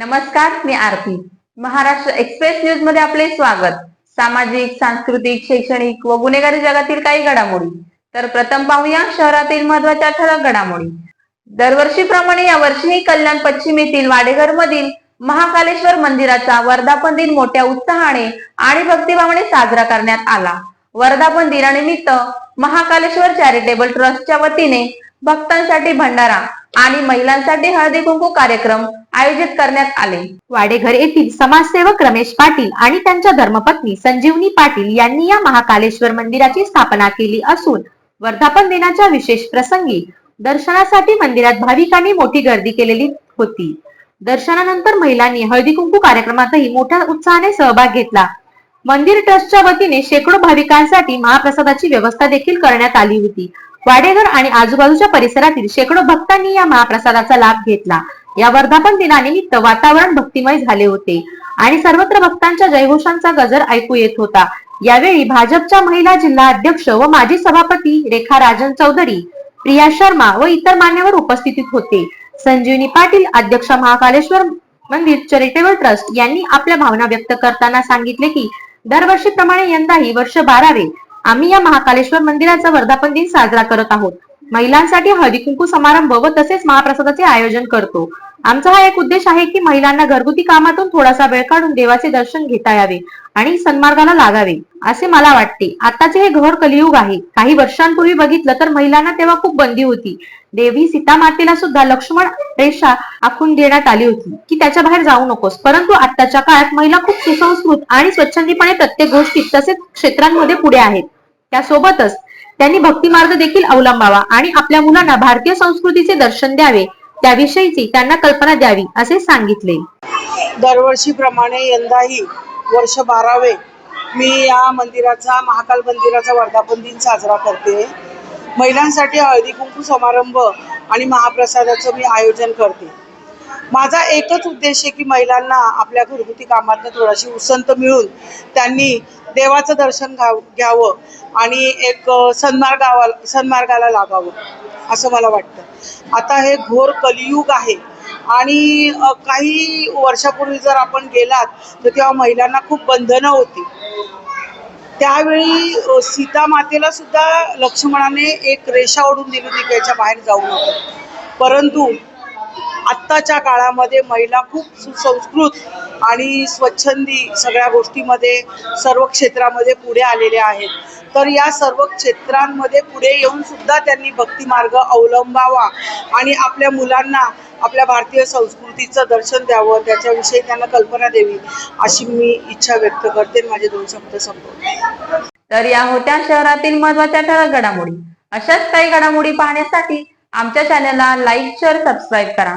नमस्कार मी आरती. महाराष्ट्र एक्सप्रेस न्यूजमध्ये आपले स्वागत. सामाजिक सांस्कृतिक शैक्षणिक व गुन्हेगारी जगातील काही घडामोडी. तर प्रथम पाहूया शहरातील महत्त्वाच्या ठळक घडामोडी. दरवर्षीप्रमाणे यावर्षीही कल्याण पश्चिम येथील वाडेघर मधील महाकालेश्वर मंदिराचा वर्धापन दिन मोठ्या उत्साहाने आणि भक्तिभावाने साजरा करण्यात आला. वर्धापन दिनानिमित्त महाकालेश्वर चॅरिटेबल ट्रस्टच्या वतीने भक्तांसाठी भंडारा आणि महिलांसाठी हळदी कुंकू कार्यक्रम आयोजित करण्यात आले. वाडेघर येथील समाजसेवक रमेश पाटील आणि त्यांच्या धर्मपत्नी संजीवनी पाटील यांनी या महाकालेश्वर मंदिराची स्थापना केली असून वर्धापन दिनाच्या विशेष प्रसंगी दर्शनासाठी मंदिरात भाविकांनी मोठी गर्दी केलेली होती. दर्शनानंतर महिलांनी हळदी कुंकू कार्यक्रमातही मोठ्या उत्साहाने सहभाग घेतला. मंदिर ट्रस्टच्या वतीने शेकडो भाविकांसाठी महाप्रसादाची व्यवस्था देखील करण्यात आली होती. वाडेघर आणि आजूबाजूच्या परिसरातील शेकडो भक्तांनी या महाप्रसादाचा लाभ घेतला. या वर्धापन दिनानिमित्त वातावरण भक्तिमय झाले होते. आणि सर्वत्र भक्तांच्या जयघोषांचा गजर ऐकू येत होता. यावेळी भाजपच्या महिला जिल्हा अध्यक्ष व माजी सभापती रेखा राजन चौधरी प्रिया शर्मा व इतर मान्यवर उपस्थितीत होते. संजीवनी पाटील अध्यक्ष महाकालेश्वर मंदिर चॅरिटेबल ट्रस्ट यांनी आपल्या भावना व्यक्त करताना सांगितले की दरवर्षीप्रमाणे यंदाही वर्ष बारावे आम्ही या महाकालेश्वर मंदिराचा वर्धापन दिन साजरा करत आहोत. महिलांसाठी हळदी कुंकू समारंभ व तसेच महाप्रसादाचे आयोजन करतो. आमचा हा एक उद्देश आहे की महिलांना घरगुती कामातून थोडासा वेळ काढून देवाचे दर्शन घेता यावे आणि सन्मार्गाला लागावे असे मला वाटते. आताचे हे घर कलियुग आहे. काही वर्षांपूर्वी बघितलं तर महिलांना तेव्हा खूप बंदी होती. देवी सीता मातेला सुद्धा लक्ष्मण रेषा आखून देण्यात आली होती. की त्याच्या बाहेर जाऊ नकोस. परंतु आताच्या काळात महिला खूप सुसंस्कृत आणि स्वच्छंदीपणे प्रत्येक गोष्टीत तसेच क्षेत्रांमध्ये पुढे आहेत. त्यासोबतच त्यांनी भक्ती मार्ग देखील अवलंबावा आणि आपल्या मुलांना भारतीय संस्कृतीचे दर्शन द्यावे. त्याविषयीची त्यांना कल्पना द्यावी असे सांगितले. दरवर्षीप्रमाणे यंदाही वर्ष बारावे मी या मंदिराचा महाकाल मंदिराचा वर्धापन दिन साजरा करते. महिलांसाठी हळदी कुंकू समारंभ आणि महाप्रसादाचं मी आयोजन करते. माझा एकच उद्देश आहे की महिलांना आपल्या घरगुती कामातनं थोडीशी उसंत मिळून त्यांनी देवाचं दर्शन घ्याव घ्यावं आणि एक सन्मार्गावा सन्मार्गाला लागावं असं मला वाटतं. आता हे घोर कलियुग आहे आणि काही वर्षापूर्वी जर आपण गेलात तर तेव्हा महिलांना खूप बंधनं होती. त्यावेळी सीता मातेला सुद्धा लक्ष्मणाने एक रेषा ओढून दिली होती त्याच्या बाहेर जाऊ नको. परंतु आत्ताच्या काळामध्ये महिला खूप सुसंस्कृत आणि स्वच्छंदी सगळ्या गोष्टीमध्ये सर्व क्षेत्रामध्ये पुढे आलेल्या आहेत. तर या सर्व क्षेत्रांमध्ये पुढे येऊन सुद्धा त्यांनी भक्तिमार्ग अवलंबावा आणि आपल्या मुलांना आपल्या भारतीय संस्कृतीचं दर्शन द्यावं त्याच्याविषयी त्यांना कल्पना द्यावी अशी मी इच्छा व्यक्त करते माझे दोन शब्द संपवते. तर या होत्या शहरातील महत्त्वाच्या ठळक घडामोडी. अशाच काही घडामोडी पाहण्यासाठी आमच्या चॅनलला लाईक शेअर सबस्क्राईब करा.